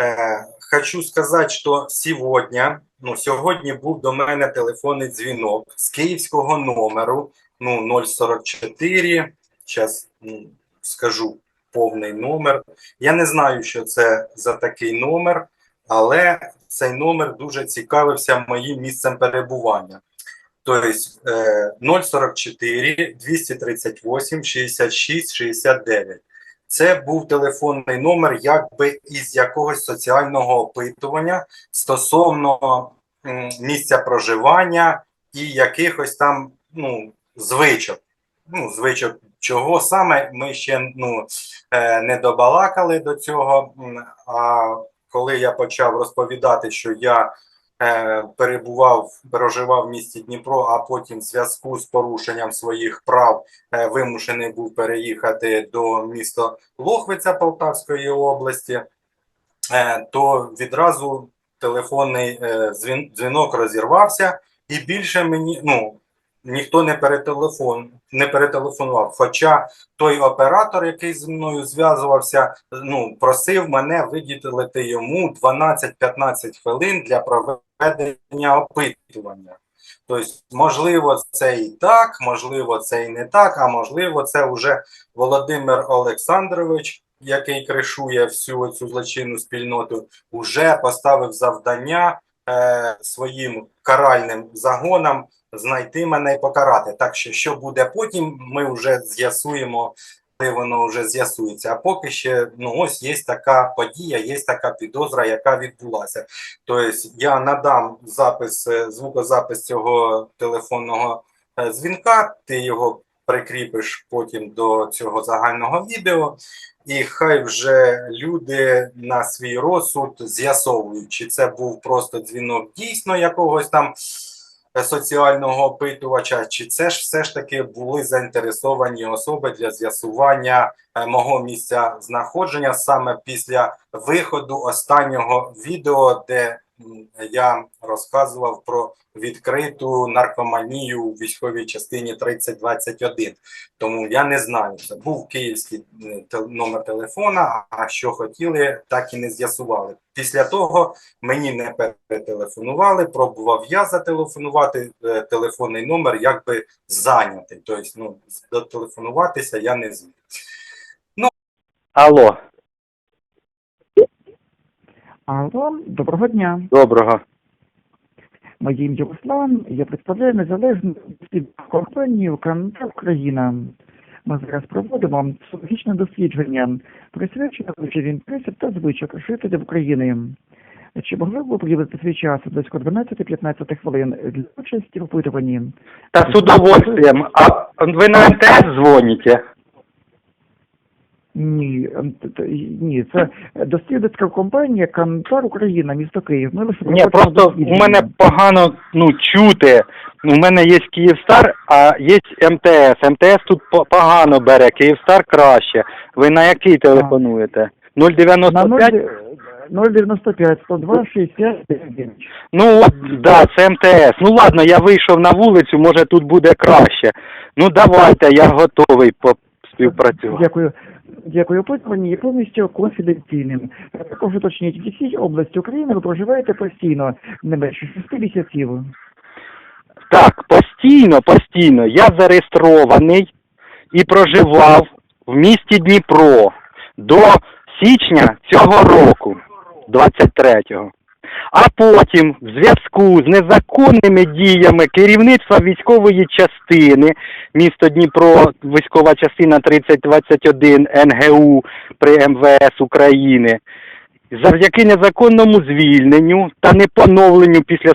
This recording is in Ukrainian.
Е, хочу сказати, що сьогодні, ну, сьогодні був до мене телефонний дзвінок з київського номеру ну, 044. Зараз скажу повний номер. Я не знаю, що це за такий номер, але цей номер дуже цікавився моїм місцем перебування. Тобто е, 044 238 66 69. Це був телефонний номер, якби із якогось соціального опитування стосовно місця проживання і якихось там ну, звичок. Ну, звичок чого саме ми ще ну, е, не добалакали до цього. А коли я почав розповідати, що я перебував, проживав в місті Дніпро, а потім в зв'язку з порушенням своїх прав е, вимушений був переїхати до міста Лохвиця Полтавської області, е, то відразу телефонний е, дзвінок розірвався, і більше мені ну, ніхто не, перетелефон, не перетелефонував. Хоча той оператор, який зі мною зв'язувався, ну, просив мене виділити йому 12-15 хвилин для проведення опитування. Тобто, можливо, це і так, можливо, це і не так, а можливо, це вже Володимир Олександрович, який кришує всю цю злочинну спільноту, вже поставив завдання е, своїм каральним загонам знайти мене і покарати. Так що, що буде потім, ми вже з'ясуємо, коли воно вже з'ясується. А поки ще ну ось є така подія, є така підозра, яка відбулася. Тобто я надам запис, е, звукозапис цього телефонного е, дзвінка, ти його прикріпиш потім до цього загального відео, і хай вже люди на свій розсуд з'ясовують, чи це був просто дзвінок дійсно якогось там соціального опитувача, чи це ж все ж таки були заінтересовані особи для з'ясування е, мого місця знаходження саме після виходу останнього відео, де я розказував про відкриту наркоманію у військовій частині 3021. Тому я не знаю, це був київський е, номер телефона, а що хотіли, так і не з'ясували. Після того мені не перетелефонували, пробував я зателефонувати, е, телефонний номер якби зайнятий. Тобто, ну, дотелефонуватися я не зміг. Ну, Алло, Алло, доброго дня. доброго. Моє ім'я Руслан. Я представляю незалежну компанію Канада Україна. Ми зараз проводимо соціологічне дослідження, присвячене вивченню інтересів та звичок жителів України. Чи могли б ви приділити свій час близько 12-15 хвилин для участі в опитуванні? Та з удовольствием. А ви на МТС дзвоните? Ні, ем, ні, це дослідницька компанія Кантар Україна, місто Київ. Ми лише Ні, просто у мене погано ну, чути. У мене є Київстар, а є МТС. МТС тут погано бере, Київстар краще. Ви на який телефонуєте? на 095? 095 102 69. Ну, от, да, це МТС. Ну ладно, я вийшов на вулицю, може тут буде краще. Ну давайте, я готовий співпрацювати. Дякую. Дякую. Опитування є повністю конфіденційним. Також уточніть, в якій області України ви проживаєте постійно, не менше шести місяців. Так, постійно, постійно. Я зареєстрований і проживав в місті Дніпро до січня цього року, 23-го. А потім, в зв'язку з незаконними діями керівництва військової частини, місто Дніпро, військова частина 3021 НГУ при МВС України, завдяки незаконному звільненню та непоновленню після